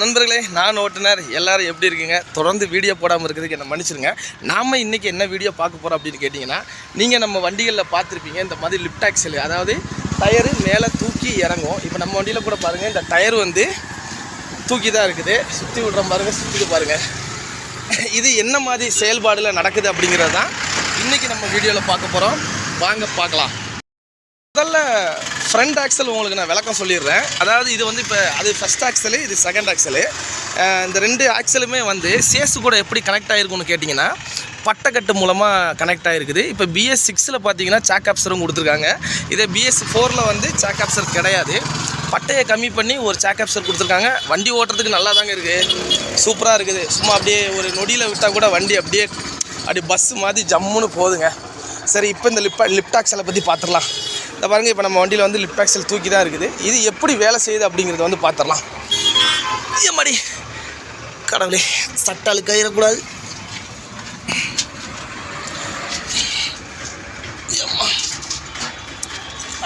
நண்பர்களே நான் ஓட்டுநர். எல்லாரும் எப்படி இருக்கீங்க? தொடர்ந்து வீடியோ போடாமல் இருக்கிறதுக்கு என்ன மன்னிச்சிருங்க. நாம் இன்றைக்கி என்ன வீடியோ பார்க்க போகிறோம் அப்படின்னு கேட்டிங்கன்னா நீங்கள் நம்ம வண்டிகளில் பார்த்துருப்பீங்க. இந்த மாதிரி லிப்ட் ஆக்சல் அதாவது டயரு மேலே தூக்கி இறங்கும். இப்போ நம்ம வண்டியில் கூட பாருங்கள் இந்த டயர் வந்து தூக்கி தான் இருக்குது. சுற்றி விட்ற பாருங்கள் சுற்றிட்டு பாருங்கள் இது என்ன மாதிரி செயல்பாடில் நடக்குது அப்படிங்கிறது தான் இன்றைக்கி நம்ம வீடியோவில் பார்க்க போகிறோம் வாங்க பார்க்கலாம். முதல்ல ஃப்ரண்ட் ஆக்சல் உங்களுக்கு நான் விளக்கம் சொல்லிடுறேன். அதாவது இது வந்து இப்போ அது ஃபஸ்ட் ஆக்சலு இது செகண்ட் ஆக்சலு இந்த ரெண்டு ஆக்சலுமே வந்து சேஸு கூட எப்படி கனெக்ட் ஆகிருக்குன்னு கேட்டிங்கன்னா பட்டைக்கட்டு மூலமாக கனெக்ட் ஆகிருக்குது இப்போ பிஎஸ் சிக்ஸில் பார்த்தீங்கன்னா சாக் ஆப்சரும் கொடுத்துருக்காங்க. இதே பிஎஸ் ஃபோரில் வந்து சாக் ஆப்சர் கிடையாது. பட்டையை கம்மி பண்ணி ஒரு சாக் ஆப்சர் கொடுத்துருக்காங்க. வண்டி ஓட்டுறதுக்கு நல்லா தாங்க இருக்குது சூப்பராக இருக்குது. சும்மா அப்படியே ஒரு நொடியில் விட்டால் கூட வண்டி அப்படியே அப்படி பஸ்ஸு மாதிரி ஜம்முன்னு போகுதுங்க. சரி இப்போ இந்த லிப் லிப்டாக்ஸலை பற்றி பார்த்துடலாம் இந்த பாருங்கள் இப்போ நம்ம வண்டியில் வந்து லிப் ஆக்சல் தூக்கி தான் இருக்குது. இது எப்படி வேலை செய்யுது அப்படிங்கிறத வந்து பார்த்துடலாம் மாடி. கடவுளே சட்டால் கயிறக்கூடாது.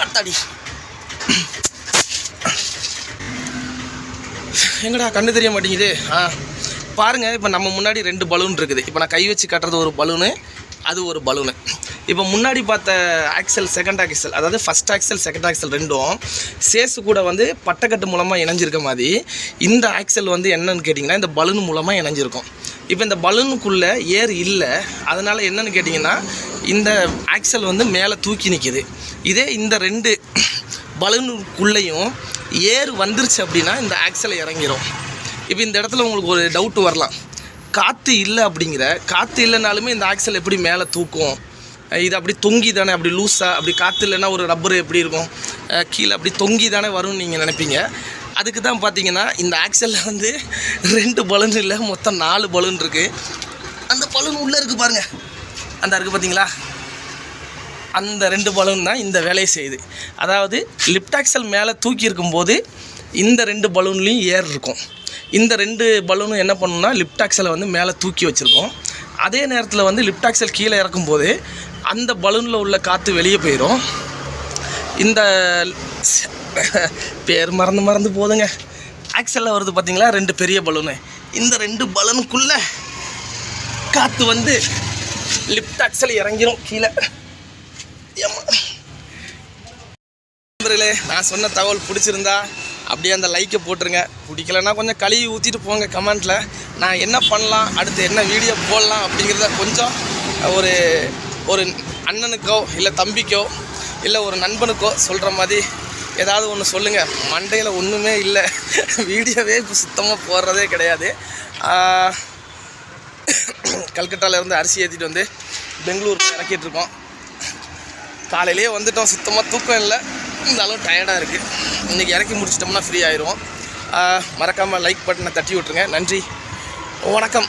அத்தாடி. எங்கடா கண்ணு தெரிய மாட்டேங்குது? ஆ பாருங்கள் இப்போ நம்ம முன்னாடி ரெண்டு பலூன் இருக்குது. இப்போ நான் கை வச்சு கட்டுறது ஒரு பலூனு அது ஒரு பலூனு. இப்போ முன்னாடி பார்த்த ஆக்சல் செகண்ட் ஆக்சல் அதாவது ஃபஸ்ட் ஆக்சல் செகண்ட் ஆக்சல் ரெண்டும் சேஸு கூட வந்து பட்டைக்கட்டு மூலமாக இணைஞ்சிருக்க மாதிரி இந்த ஆக்சல் வந்து என்னன்னு கேட்டிங்கன்னா இந்த பலூன் மூலமாக இணைஞ்சிருக்கும். இப்போ இந்த பலூனுக்குள்ளே ஏர் இல்லை அதனால் என்னென்னு கேட்டிங்கன்னா இந்த ஆக்சல் வந்து மேலே தூக்கி நிற்கிது இதே இந்த ரெண்டு பலூனுக்குள்ளேயும் ஏர் வந்துருச்சு அப்படின்னா இந்த ஆக்சலை இறங்கிடும் இப்போ இந்த இடத்துல உங்களுக்கு ஒரு டவுட் வரலாம். காற்று இல்லை அப்படிங்கிற காற்று இல்லைனாலுமே இந்த ஆக்சல் எப்படி மேலே தூக்கும்? இது அப்படி தொங்கி தானே அப்படி லூஸாக அப்படி காற்று இல்லைன்னா ஒரு ரப்பர் எப்படி இருக்கும்? கீழே அப்படி தொங்கி தானே வரும்னு நீங்கள் நினைப்பீங்க. அதுக்கு தான் பார்த்தீங்கன்னா இந்த ஆக்சலில் வந்து ரெண்டு பலூன் இல்லை மொத்தம் நாலு பலூன் இருக்குது அந்த பலூன் உள்ளே இருக்குது பாருங்கள் அந்த இருக்குது பார்த்தீங்களா அந்த ரெண்டு பலூன் தான் இந்த வேலையை செய்யுது. அதாவது லிப்ட் ஆக்சல் மேலே தூக்கி இருக்கும்போது இந்த ரெண்டு பலூன்லேயும் ஏர் இருக்கும். இந்த ரெண்டு பலூனும் என்ன பண்ணணும்னா லிப்ட் வந்து மேலே தூக்கி வச்சுருக்கோம். அதே நேரத்தில் வந்து லிப்டாக்ஸல் கீழே இறக்கும் போது அந்த பலூனில் உள்ள காற்று வெளியே போயிடும் இந்த பேர் மறந்து மறந்து போதுங்க. ஆக்சலில் வருது பார்த்தீங்களா ரெண்டு பெரிய பலூனு. இந்த ரெண்டு பலூனுக்குள்ளே காற்று வந்து லிப்ட் ஆக்சல் இறங்கிரும் கீழே. ஏமா நண்பர்களே நான் சொன்ன தகவல் பிடிச்சிருந்தா அப்படியே அந்த லைக்கை போட்டுருங்க. பிடிக்கலன்னா கொஞ்சம் கழுவி ஊற்றிட்டு போங்க கமெண்ட்டில் நான் என்ன பண்ணலாம் அடுத்து என்ன வீடியோ போடலாம் அப்படிங்கிறத கொஞ்சம் ஒரு ஒரு அண்ணனுக்கோ இல்லை தம்பிக்கோ இல்லை ஒரு நண்பனுக்கோ சொல்கிற மாதிரி ஏதாவது ஒன்று சொல்லுங்கள் மண்டையில் ஒன்றுமே இல்லை. வீடியோவே இப்போ சுத்தமாக போடுறதே கிடையாது. கல்கட்டாவிலேருந்து அரிசி ஏற்றிட்டு வந்து பெங்களூர் இறக்கிட்டு இருக்கோம். காலையிலேயே வந்துட்டோம். சுத்தமாக தூக்கம் இல்லை. இருந்தாலும் டயர்டாக இருக்குது இன்றைக்கி இறக்கி முடிச்சிட்டோம்னா ஃப்ரீ ஆயிடுவோம். மறக்காமல் லைக் பட்டனை தட்டி விட்ருங்க நன்றி. வணக்கம்.